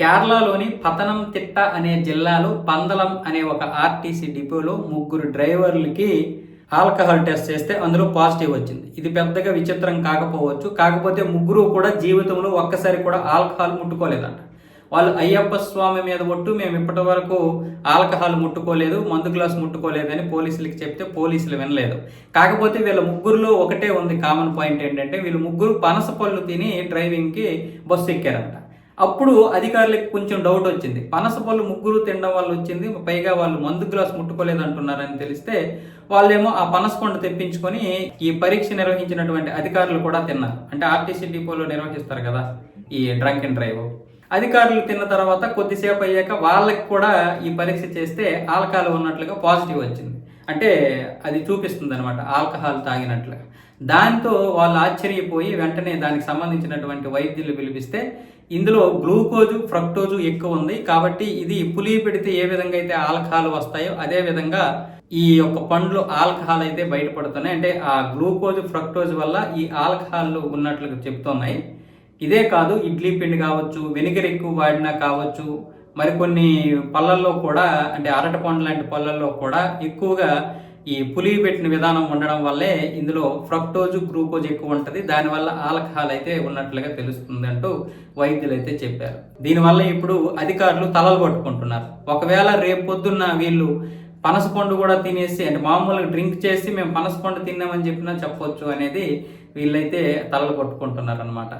కేరళలోని పతనంతిట్ట అనే జిల్లాలో పందలం అనే ఒక ఆర్టీసీ డిపోలో ముగ్గురు డ్రైవర్లకి ఆల్కహాల్ టెస్ట్ చేస్తే అందులో పాజిటివ్ వచ్చింది. ఇది పెద్దగా విచిత్రం కాకపోవచ్చు. కాకపోతే ముగ్గురు కూడా జీవితంలో ఒక్కసారి కూడా ఆల్కహాల్ ముట్టుకోలేదంట. వాళ్ళు అయ్యప్ప స్వామి మీద ఒట్టు మేము ఇప్పటి వరకు ఆల్కహాల్ ముట్టుకోలేదు మందు గ్లాస్ ముట్టుకోలేదని పోలీసులకి చెప్తే పోలీసులు వినలేదు. కాకపోతే వీళ్ళ ముగ్గురులో ఒకటే ఉంది కామన్ పాయింట్ ఏంటంటే వీళ్ళు ముగ్గురు పనస పళ్ళు తిని డ్రైవింగ్కి బస్సు ఎక్కారంట. అప్పుడు అధికారులకు కొంచెం డౌట్ వచ్చింది. పనస పళ్ళు ముగ్గురు తినడం వల్ల వచ్చింది. పైగా వాళ్ళు మందు గ్లాస్ ముట్టుకోలేదు అంటున్నారని తెలిస్తే వాళ్ళేమో ఆ పనసకొండ తెప్పించుకొని ఈ పరీక్ష నిర్వహించినటువంటి అధికారులు కూడా తిన్నారు. అంటే ఆర్టీసీ డిపోలో నిర్వహిస్తారు కదా ఈ డ్రంక్ అండ్ డ్రైవ్. అధికారులు తిన్న తర్వాత కొద్దిసేపు అయ్యాక వాళ్ళకి కూడా ఈ పరీక్ష చేస్తే ఆల్కాలు ఉన్నట్లుగా పాజిటివ్ వచ్చింది. అంటే అది చూపిస్తుంది అనమాట ఆల్కహాల్ తాగినట్లుగా. దాంతో వాళ్ళు ఆశ్చర్యపోయి వెంటనే దానికి సంబంధించినటువంటి వైద్యులు పిలిపిస్తే ఇందులో గ్లూకోజు ఫ్రక్టోజు ఎక్కువ ఉంది కాబట్టి ఇది పులి పెడితే ఏ విధంగా అయితే ఆల్కహాల్ వస్తాయో అదే విధంగా ఈ యొక్క పండ్లు ఆల్కహాల్ అయితే బయటపడుతున్నాయి. అంటే ఆ గ్లూకోజ్ ఫ్రక్టోజ్ వల్ల ఈ ఆల్కహాల్ ఉన్నట్లు చెప్తున్నాయి. ఇదే కాదు ఇడ్లీ పిండి కావచ్చు వెనిగర్ ఎక్కువ వాడినా కావచ్చు మరికొన్ని పళ్ళల్లో కూడా అంటే అరటి పండు లాంటి పళ్ళల్లో కూడా ఎక్కువగా ఈ పులి పెట్టిన విధానం ఉండడం వల్లే ఇందులో ఫ్రక్టోజు గ్లూకోజ్ ఎక్కువ ఉంటుంది. దానివల్ల ఆల్కహాల్ అయితే ఉన్నట్లుగా తెలుస్తుంది అంటూ వైద్యులు అయితే చెప్పారు. దీనివల్ల ఇప్పుడు అధికారులు తలలు పట్టుకుంటున్నారు. ఒకవేళ రేపు పొద్దున్న వీళ్ళు పనసపండు కూడా తినేసి అంటే మామూలుగా డ్రింక్ చేసి మేము పనసపండు తిన్నామని చెప్పినా చెప్పొచ్చు అనేది వీళ్ళైతే తలలు కొట్టుకుంటున్నారు అనమాట